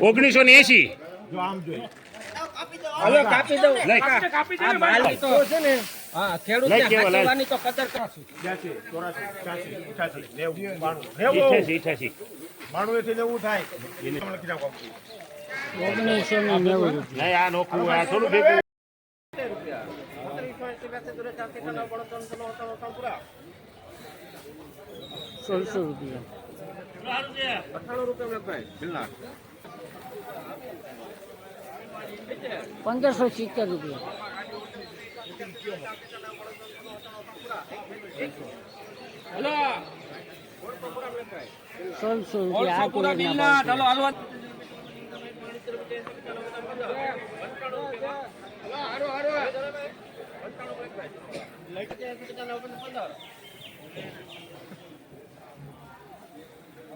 ઓગણીસો ને એસી હલો કાપી દઉં. તો છે ને. હા ખેડૂત લઈ કેવા, લઈ. સાચવવાની તો કદર કરશું. અઠ્યાસી અઠ્યાસી ઓગણીસો ને નેવું આ નોખું આ થોડું ભેગું. સોળસો રૂપિયા. પંદરસો સિત્તેર રૂપિયા. સોળસો રૂપિયા આ પૂરા તુવેરના બિલના ભાવ છે. ચાલો હાલવા સોળસો ને ચુમ્માલીસ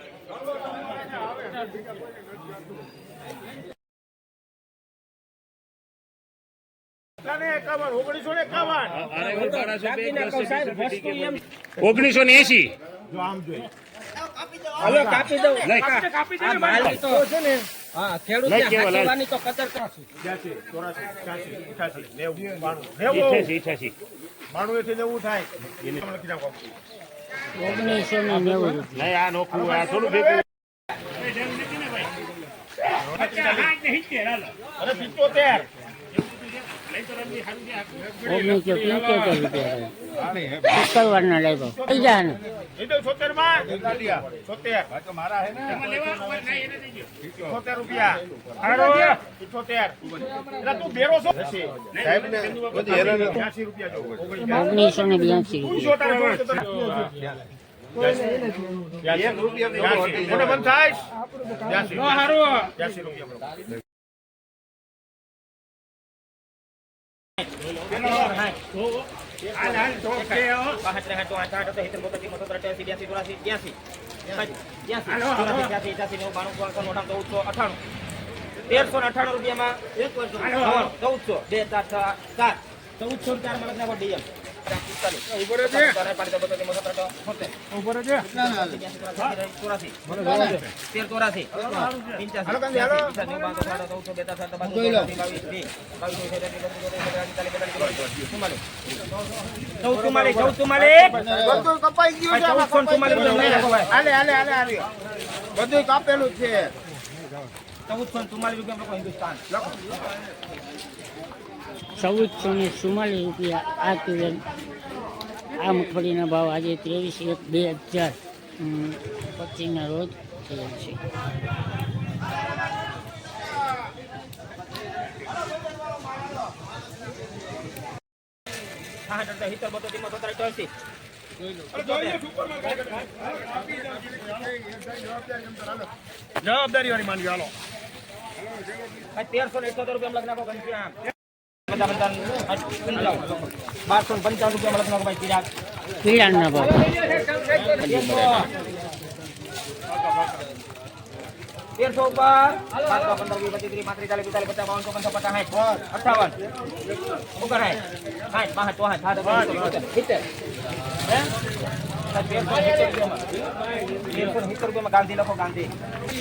ઓગણીસો ને એસી હલો એથી નેવું લઈ. ઓગણીસો ને નેવું રૂપિયા. આ નોખું આ થોડું ભેગું. ઓગણીસો પંચોતેર રૂપિયા. શુક્રવારના લાગ્યો થઈ જાય ને ઓગણીસો ને બ્યાસી રૂપિયા. તેરસો ને અઠાણું રૂપિયામાં ચૌદસો બે ચાર સાત ચૌદસો ચાર ચૌદ ચૌદ બધું કાપેલું છે ચૌદસો ચુમ્માલીસ રૂપિયા હિન્દુસ્તાન ચૌદસો ને ચુમ્માલીસ રૂપિયા આ તુવેર આ મગફળીના ભાવ આજે ત્રેવીસ એક બે હજાર. પચીસના રોજ થયેલ છે. જવાબદારી વાળી માનવી હાલો. તેરસો ને એકોતેર રૂપિયા લગ્ન બારસો પંચાવન રૂપિયા નાખો ભાઈ ભાવ. તેરસો ઉપર સાતસો પંદર વીસ પચીસ ત્રીસ પાંત્રીસ ચાલીસ પિસ્તાલીસ પચાસ બાવન ચોપન પચાસ સાઠ અઠાવન. ઉપર સાઠ સાઠ પાંચ ચોસઠ સાત સિત્તેર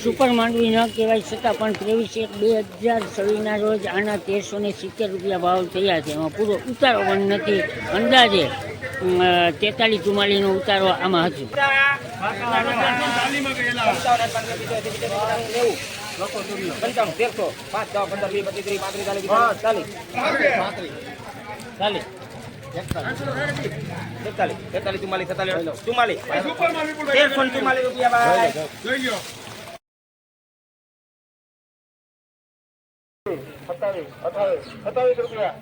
સુપર માંડવી ન કહેવાય, છતાં પણ ત્રેવીસ એક બે હજાર છવ્વીસના રોજ આના તેરસો ને સિત્તેર રૂપિયા ભાવ થયા છે. એમાં પૂરો ઉતારો પણ નથી. અંદાજે તેતાલીસ ચુમ્માલીસનો ઉતારો આમાં હજુ પંચાણું તેરસો પાંચ છ પંદર વીસ પચીસ ત્રીસ પાંત્રીસ ચાલીસ ચાલીસ ચાલીસ. તેતાલીસ રૂપિયા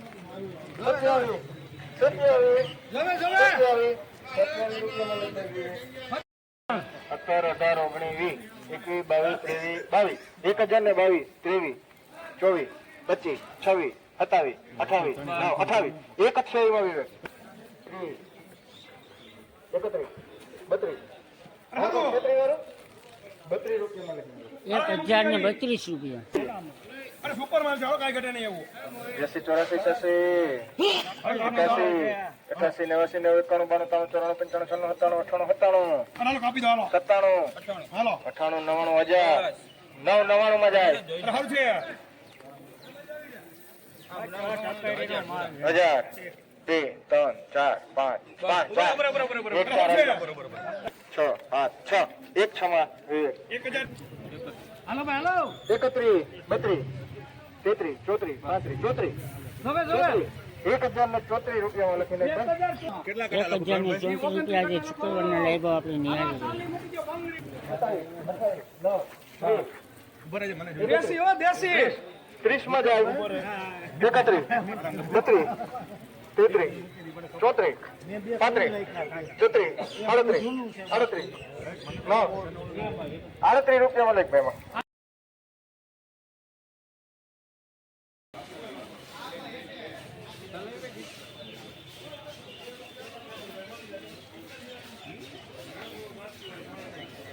સત્તર અઢાર ઓગણીસ વીસ એકવીસ બાવીસ ત્રેવીસ બાવીસ એક હજાર ને બાવીસ ત્રેવીસ ચોવીસ પચીસ છવ્વીસ સત્તાવીસ અઠાવીસ નવ અઠાવીસ. એક અઠ્યાવીસમાં વિવેક એકત્રીસ બત્રીસ. એક હજાર ને બત્રીસ રૂપિયા. અરે સુપર માલ છે કાંઈ ઘટે નહીં એવું. એસી ચોરાસી છસી એકાસી અઠાસી નેવાસી નેવું એકાણું બાણું ત્રાણું ચોરાણું પંચાણું છન્નું સત્તાણું અઠાણું સત્તાણું. કાપી દો સત્તાણું. હાલો. અઠાણું નવાણું હજાર. નવ નવાણું માં જાય છે. હજાર બે ત્રણ ચાર પાંચ પાંચ એક ચાર છ પાંચ છ. એક છ માં હાલો ભાઈ હાલો. એકત્રીસ બત્રીસ તેત્રીસ ચોત્રીસ પાંત્રીસ ચોત્રીસ. ચોત્રીસ. એક હજાર ને ચોત્રીસ રૂપિયામાં લખીને. એક હજાર ને ચોત્રીસ રૂપિયા આજે શુક્રવારના લાવ્યો આપણે નિહાળી દેશી હો દેશી. ત્રીસમાં જાય એકત્રીસ. બત્રીસ તેત્રીસ. ચોત્રીસ. પાંત્રીસ. ચોત્રીસ અડત્રીસ અડત્રીસ નવ. આડત્રીસ રૂપિયામાં લખ ભાઈ એમાં.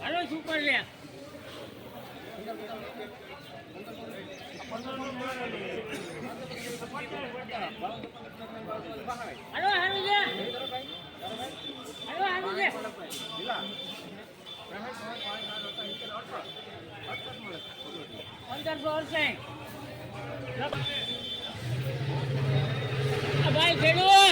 હાલો સુપર લે હાલો હારું છે હાલો હારું છે પંદરસો અડસાઠ. આ ભાઈ ખેડૂત.